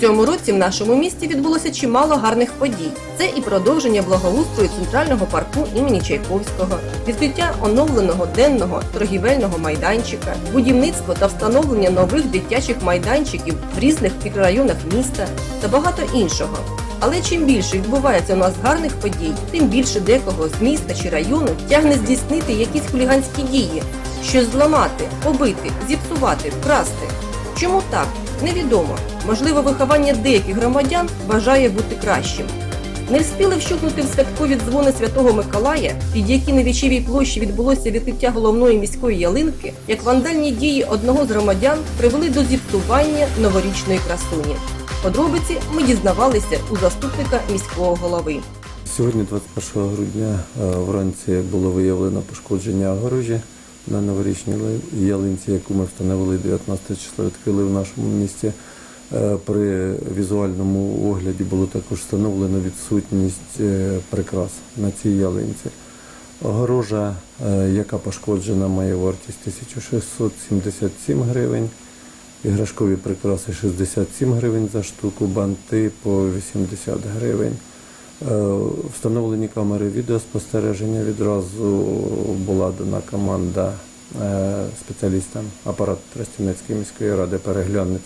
Цьому році в нашому місті відбулося чимало гарних подій. Це і продовження благоустрою центрального парку імені Чайковського, відкриття оновленого денного торгівельного майданчика, будівництво та встановлення нових дитячих майданчиків в різних мікрорайонах міста та багато іншого. Але чим більше відбувається у нас гарних подій, тим більше декого з міста чи району тягне здійснити якісь хуліганські дії, щось зламати, побити, зіпсувати, вкрасти. Чому так? Невідомо. Можливо, виховання деяких громадян бажає бути кращим. Не встигли вщухнути в святкові дзвони Святого Миколая, під які на Вічевій площі відбулося відкриття головної міської ялинки, як вандальні дії одного з громадян привели до зіпсування новорічної красуні. Подробиці ми дізнавалися у заступника міського голови. Сьогодні, 21 грудня, е, вранці було виявлено пошкодження огорожі на новорічній ялинці, яку ми встановили 19 числа, відкрили в нашому місті. Е, При візуальному огляді було також встановлено відсутність е, прикрас на цій ялинці. Огорожа, е, яка пошкоджена, має вартість 1677 гривень. Іграшкові прикраси 67 гривень за штуку, банти по 80 гривень. Е, Встановлені камери відеоспостереження. Відразу була дана команда е, спеціалістам апарат Тростянецької міської ради переглянути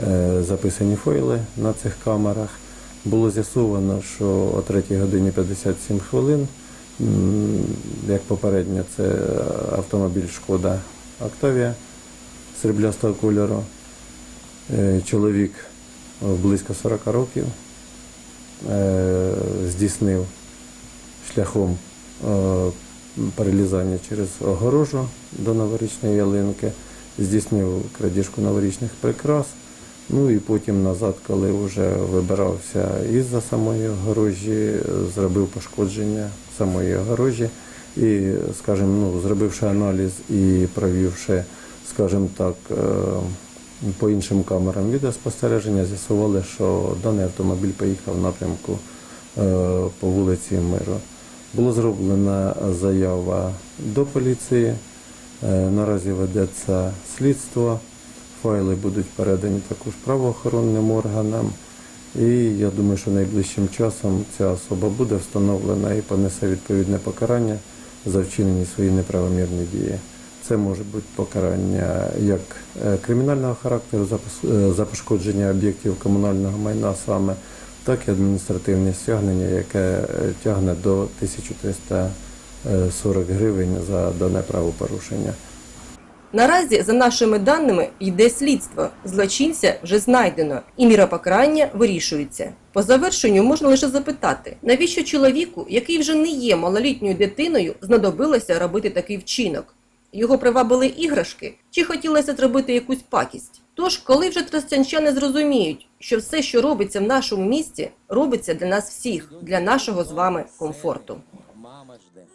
е, записані файли на цих камерах. Було з'ясовано, що о 3 годині 57 хвилин, як попередньо, це автомобіль Шкода Октавія сріблястого кольору. Чоловік близько 40 років здійснив шляхом е, перелізання через огорожу до новорічної ялинки, здійснив крадіжку новорічних прикрас. Ну і потім назад, коли вже вибирався із-за самої огорожі, зробив пошкодження самої огорожі. І, скажімо, ну, зробивши аналіз і провівши, скажімо так, е, по іншим камерам відеоспостереження, з'ясували, що даний автомобіль поїхав в напрямку по вулиці Миру. Була зроблена заява до поліції. Е, Наразі ведеться слідство. Файли будуть передані також правоохоронним органам. І я думаю, що найближчим часом ця особа буде встановлена і понесе відповідне покарання за вчинені свої неправомірні дії. Це може бути покарання як е, кримінального характеру е, за пошкодження об'єктів комунального майна саме, так і адміністративне стягнення, яке е, тягне до 1340 гривень за дане правопорушення. Наразі, за нашими даними, йде слідство. Злочинця вже знайдено, і міра покарання вирішується. По завершенню можна лише запитати, навіщо чоловіку, який вже не є малолітньою дитиною, знадобилося робити такий вчинок? Його привабили іграшки чи хотілося зробити якусь пакість? Тож, коли вже тростянчани зрозуміють, що все, що робиться в нашому місті, робиться для нас всіх, для нашого з вами комфорту. Мама жде.